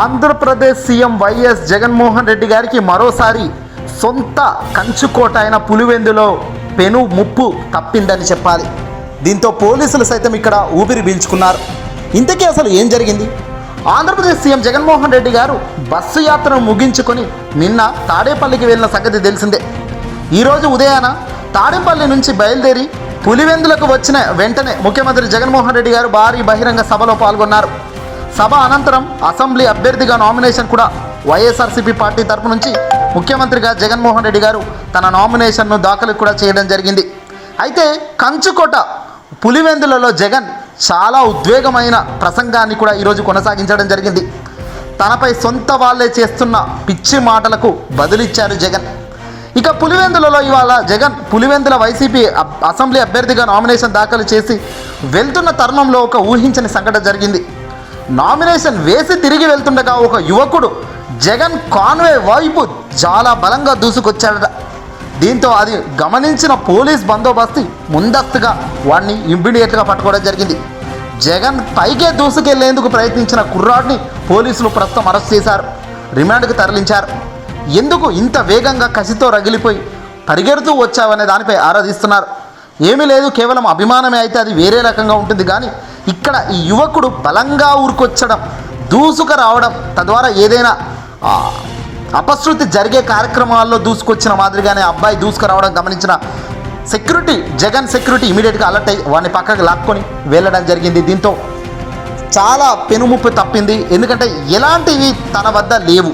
Andhra Pradesh CM YS Jaganmohan Reddy గారికి మరోసారి సొంత కంచుకోట అయిన పులివెందులో పెను ముప్పు తప్పిందని చెప్పాలి. దీంతో పోలీసులు సైతం ఇక్కడ ఊపిరి పీల్చుకున్నారు. ఇంతకీ అసలు ఏం జరిగింది? ఆంధ్రప్రదేశ్ సీఎం జగన్మోహన్ రెడ్డి గారు బస్సు యాత్రను ముగించుకొని నిన్న తాడేపల్లికి వెళ్ళిన సంగతి తెలిసిందే. ఈరోజు ఉదయాన తాడేపల్లి నుంచి బయలుదేరి పులివెందులకు వచ్చిన వెంటనే ముఖ్యమంత్రి జగన్మోహన్ రెడ్డి గారు భారీ బహిరంగ సభలో పాల్గొన్నారు. సభ అనంతరం అసెంబ్లీ అభ్యర్థిగా నామినేషన్ కూడా వైఎస్ఆర్సీపీ పార్టీ తరపు నుంచి ముఖ్యమంత్రిగా జగన్మోహన్ రెడ్డి గారు తన నామినేషన్ను దాఖలు కూడా చేయడం జరిగింది. అయితే కంచుకోట పులివెందులలో జగన్ చాలా ఉద్వేగమైన ప్రసంగాన్ని కూడా ఈరోజు కొనసాగించడం జరిగింది. తనపై సొంత వాళ్ళే చేస్తున్న పిచ్చి మాటలకు బదులిచ్చారు జగన్. ఇక పులివెందులలో ఇవాళ జగన్ పులివెందుల వైసీపీ అబ్- అసెంబ్లీ అభ్యర్థిగా నామినేషన్ దాఖలు చేసి వెళ్తున్న తరుణంలో ఒక ఊహించని సంఘటన జరిగింది. నామినేషన్ వేసి తిరిగి వెళ్తుండగా ఒక యువకుడు జగన్ కాన్వే వైపు చాలా బలంగా దూసుకొచ్చాడట. దీంతో అది గమనించిన పోలీస్ బందోబస్తు ముందస్తుగా వాడిని ఇమ్మీడియట్గా పట్టుకోవడం జరిగింది. జగన్ పైకే దూసుకెళ్ళేందుకు ప్రయత్నించిన కుర్రాడిని పోలీసులు ప్రస్తుతం అరెస్ట్ చేశారు. రిమాండ్కు తరలించారు. ఎందుకు ఇంత వేగంగా కసితో రగిలిపోయి పరిగెడుతూ వచ్చావనే దానిపై ఆరాధిస్తున్నారు. ఏమీ లేదు కేవలం అభిమానమే అయితే అది వేరే రకంగా ఉంటుంది. కానీ ఇక్కడ ఈ యువకుడు బలంగా ఊరుకొచ్చడం దూసుకు రావడం తద్వారా ఏదైనా అపశృతి జరిగే కార్యక్రమాల్లో దూసుకొచ్చిన మాదిరిగానే అబ్బాయి దూసుకు రావడం గమనించిన సెక్యూరిటీ జగన్ సెక్యూరిటీ ఇమీడియట్గా అలర్ట్ అయ్యి వాడిని పక్కకి లాక్కొని వెళ్ళడం జరిగింది. దీంతో చాలా పెనుముప్పు తప్పింది. ఎందుకంటే ఎలాంటివి తన వద్ద లేవు.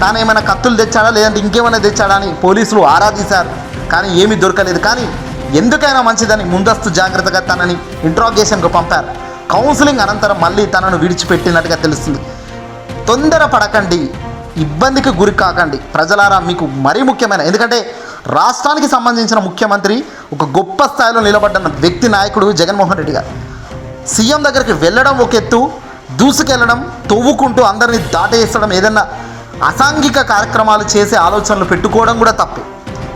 తాను ఏమైనా కత్తులు తెచ్చాడా లేదంటే ఇంకేమైనా తెచ్చాడా అని పోలీసులు ఆరాధించారు కానీ ఏమీ దొరకలేదు. కానీ ఎందుకైనా మంచిదని ముందస్తు జాగ్రత్తగా తనని ఇంట్రాగేషన్కు పంపారు. కౌన్సిలింగ్ అనంతరం మళ్ళీ తనను విడిచిపెట్టినట్టుగా తెలుస్తుంది. తొందర పడకండి. ఇబ్బందికి గురి కాకండి. ప్రజలారా మీకు మరీ ముఖ్యమైన ఎందుకంటే రాష్ట్రానికి సంబంధించిన ముఖ్యమంత్రి ఒక గొప్ప స్థాయిలో నిలబడ్డ వ్యక్తి నాయకుడు జగన్మోహన్ రెడ్డి గారు. సీఎం దగ్గరికి వెళ్ళడం ఒక ఎత్తు దూసుకెళ్ళడం తవ్వుకుంటూ అందరినీ దాటేసడం ఏదన్నా అసాంఘిక కార్యక్రమాలు చేసే ఆలోచనలు పెట్టుకోవడం కూడా తప్పే.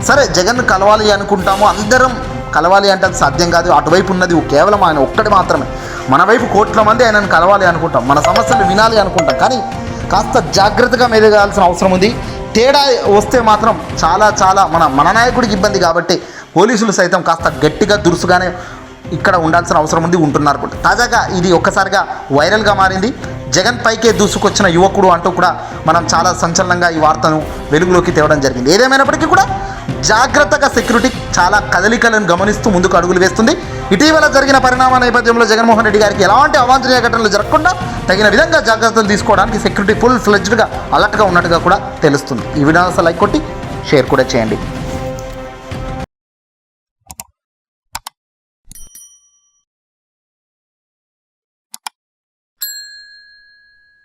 సరే జగన్ కలవాలి అనుకుంటాము అందరం కలవాలి అంటే అది సాధ్యం కాదు. అటువైపు ఉన్నది కేవలం ఆయన ఒక్కటి మాత్రమే. మన వైపు కోట్ల మంది ఆయనను కలవాలి అనుకుంటాం. మన సమస్యలు వినాలి అనుకుంటాం. కానీ కాస్త జాగ్రత్తగా మెదగాల్సిన అవసరం ఉంది. తేడా వస్తే మాత్రం చాలా చాలా మన మన నాయకుడికి ఇబ్బంది కాబట్టి పోలీసులు సైతం కాస్త గట్టిగా దురుసుగానే ఇక్కడ ఉండాల్సిన అవసరం ఉంది ఉంటున్నారు కూడా. తాజాగా ఇది ఒక్కసారిగా వైరల్గా మారింది. జగన్ పైకే దూసుకొచ్చిన యువకుడు అంటూ కూడా మనం చాలా సంచలనంగా ఈ వార్తను వెలుగులోకి తేవడం జరిగింది. ఏదేమైనప్పటికీ కూడా జాగ్రత్తగా సెక్యూరిటీ చాలా కదలికలను గమనిస్తూ ముందుకు అడుగులు వేస్తుంది. ఇటీవల జరిగిన పరిణామ నేపథ్యంలో జగన్మోహన్ రెడ్డి గారికి ఎలాంటి అవాంఛనీయ ఘటనలు జరగకుండా తగిన విధంగా జాగ్రత్తలు తీసుకోవడానికి సెక్యూరిటీ ఫుల్ ఫ్లెజ్డ్గా అలర్ట్గా ఉన్నట్టుగా కూడా తెలుస్తుంది. ఈ వీడియో లైక్ కొట్టి షేర్ కూడా చేయండి.